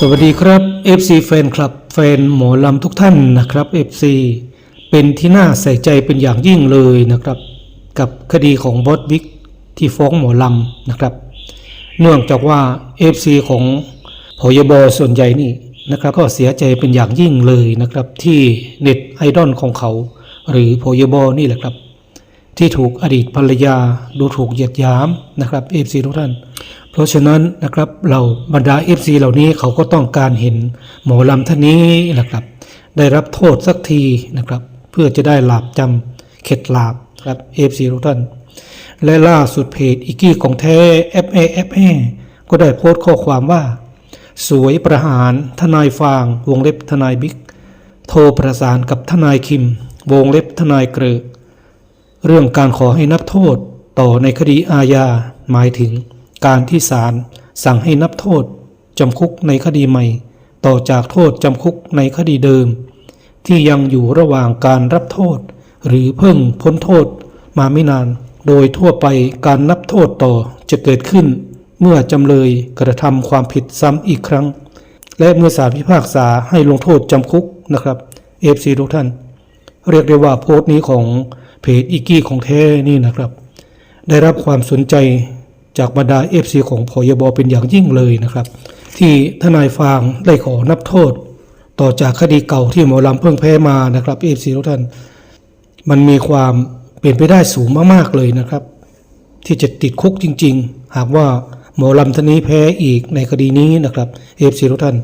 สวัสดีครับ FC แฟนคลับแฟนหมอลำทุกท่านนะครับ FC เป็นที่น่าใส่ใจเป็นอย่างยิ่งเลยนะครับ กับคดีของบอสบิ๊กที่ฟ้องหมอลำนะครับ เนื่องจากว่า FC ของพยบส่วนใหญ่นี่นะครับ ก็เสียใจเป็นอย่างยิ่งเลยนะครับ ที่เน็ตไอดอลของเขา หรือพยบนี่แหละครับ ที่ถูกอดีตภรรยาดูถูกเหยียดหยามนะครับ FC ทุกท่าน ราะฉะนั้นนะครับเราบรรดา FC เหล่านี้เขาก็ต้องการเห็นหมอลำท่านนี้นะครับ ได้รับโทษสักทีนะครับ เพื่อจะได้หลาบจำเข็ดหลาบครับ FC ทุกท่าน และล่าสุดเพจอีกี้ของแท้ FA FA ก็ได้โพสต์ข้อความว่า สวยประหารทนายฟาง วงเล็บทนายบิ๊ก โทรประสานกับทนายคิม วงเล็บทนายเกรอเรื่องการขอให้นับโทษต่อในคดีอาญาหมายถึง การที่ศาลสั่งให้นับโทษจำคุกในคดีใหม่ ต่อจากโทษจำคุกในคดีเดิม ที่ยังอยู่ระหว่างการรับโทษ หรือเพิ่งพ้นโทษมาไม่นาน โดยทั่วไปการนับโทษต่อจะเกิดขึ้น เมื่อจำเลยกระทำความผิดซ้ำอีกครั้ง และเมื่อศาลพิพากษาให้ลงโทษจำคุกนะครับเอฟซีทุกท่าน เรียกได้ว่าโพสต์นี้ของเพจอีกี้ของแท้นี่นะครับ ได้รับความสนใจ จากบรรดา FC ของพยบเป็นอย่างยิ่งเลยนะครับ ที่ทนายฟางได้ขอนับโทษ ต่อจากคดีเก่าที่หมอลำเพิ่งแพ้มานะครับ FC ทุกท่าน มันมีความเป็นไปได้สูงมากๆเลยนะครับ ที่จะติดคุกจริง ๆ หากว่าหมอลำท่านนี้แพ้อีกในคดีนี้นะครับเอฟซีทุกท่าน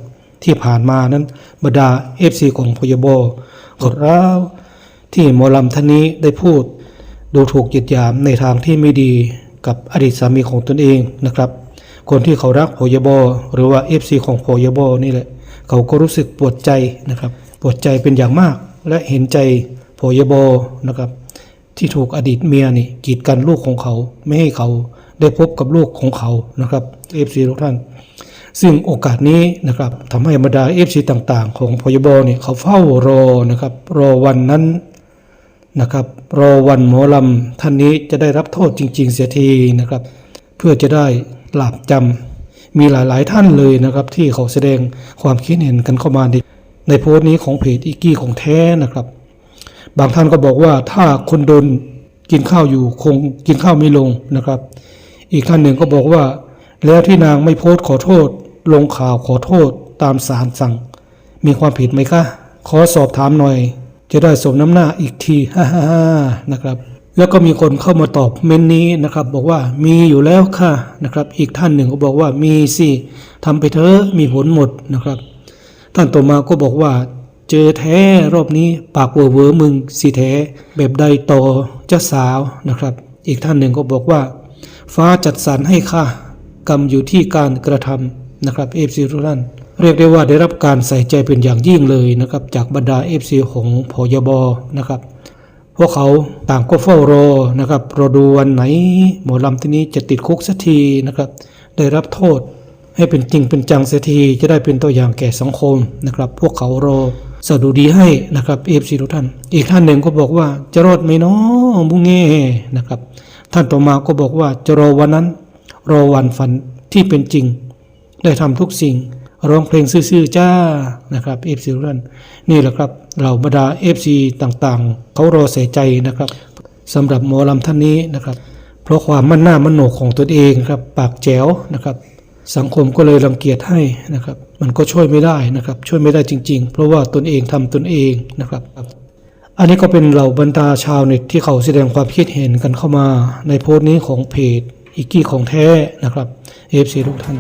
ที่ผ่านมานั้นบรรดาเอฟซีของพยบกดร้าวที่หมอลำท่านนี้ได้พูด ดูถูกเหยียดหยามในทางที่ไม่ดี กับอดีตสามีของตนเองนะครับ คนที่เขารักโพยบอหรือว่าเอฟซีของโพยบอนี่แหละเขาก็รู้สึกปวดใจนะครับ ปวดใจเป็นอย่างมาก และเห็นใจโพยบอนะครับ ที่ถูกอดีตเมียนี่กีดกันลูกของเขา ไม่ให้เขาได้พบกับลูกของเขานะครับเอฟซีทุกท่าน ซึ่งโอกาสนี้นะครับทำให้บรรดาเอฟซีต่างๆ ของพยบอเนี่ยเขาเฝ้ารอนะครับ รอวันนั้น นะครับรอวันหมอลำท่านนี้จะได้รับโทษจริง ๆ เสียทีนะครับ เพื่อจะได้หลาบจำมีหลายๆท่านเลยนะครับที่เขาแสดงความคิดเห็นกันเข้ามาในในโพสต์นี้ของเพจอีกี้ของแท้นะครับ บางท่านก็บอกว่าถ้าคนโดนกินข้าวอยู่คงกินข้าวไม่ลงนะครับ อีกท่านหนึ่งก็บอกว่า แล้วที่นางไม่โพสต์ขอโทษ ลงข่าวขอโทษตามศาลสั่ง มีความผิดไหมคะขอสอบถามหน่อย จะได้สมน้ำหน้าอีกทีฮ่าฮ่านะครับ แล้วก็มีคนเข้ามาตอบเมนนี้นะครับ บอกว่ามีอยู่แล้วค่ะนะครับ อีกท่านหนึ่งก็บอกว่ามีสิทำไปเถอะมีผลหมดนะครับ ท่านต่อมาก็บอกว่า เจอแท้รอบนี้ปากเวอร์เวอมึงสิแท้แบบใดต่อเจ้าสาวนะครับ อีกท่านหนึ่งก็บอกว่า ฟ้าจัดสรรให้ค่ะกรรมอยู่ที่การกระทำนะครับเอฟซีทุกท่าน เรียกได้ว่าได้รับการใส่ใจเป็นอย่างยิ่งเลยนะครับ จากบรรดาเอฟซีของพยบนะครับ พวกเขาต่างก็เฝ้ารอนะครับรอดูวันไหน หมอลำที่นี้จะติดคุกสักทีนะครับ ได้รับโทษให้เป็นจริงเป็นจังเสียทีจะได้เป็นตัวอย่างแก่สังคมนะครับ พวกเขารอสะดุดีให้นะครับเอฟซีทุกท่าน อีกท่านหนึ่งก็บอกว่าจะรอดไหมเนาะบุงเง่นะครับ ท่านต่อมาก็บอกว่าจะรอวันนั้น รอวันฝันที่เป็นจริง ได้ทำทุกสิ่ง ร้องเพลงซื่อๆจ้านะครับเอฟซีทุกท่านนี่แหละครับเหล่าบรรดาเอฟซีต่างๆ เขารอใส่ใจนะครับสำหรับหมอลำท่านนี้นะครับ เพราะความมั่นหน้ามั่นโหนกของตนเองครับปากแจ๋วนะครับ สังคมก็เลยรังเกียจให้นะครับ มันก็ช่วยไม่ได้นะครับ ช่วยไม่ได้จริง ๆ เพราะว่าตนเองทำตนเองนะครับ อันนี้ก็เป็นเหล่าบรรดาชาวเน็ตที่เขาแสดงความคิดเห็นกันเข้ามาในโพสต์นี้ของเพจอีกกี้ของแท้นะครับเอฟซีทุกท่าน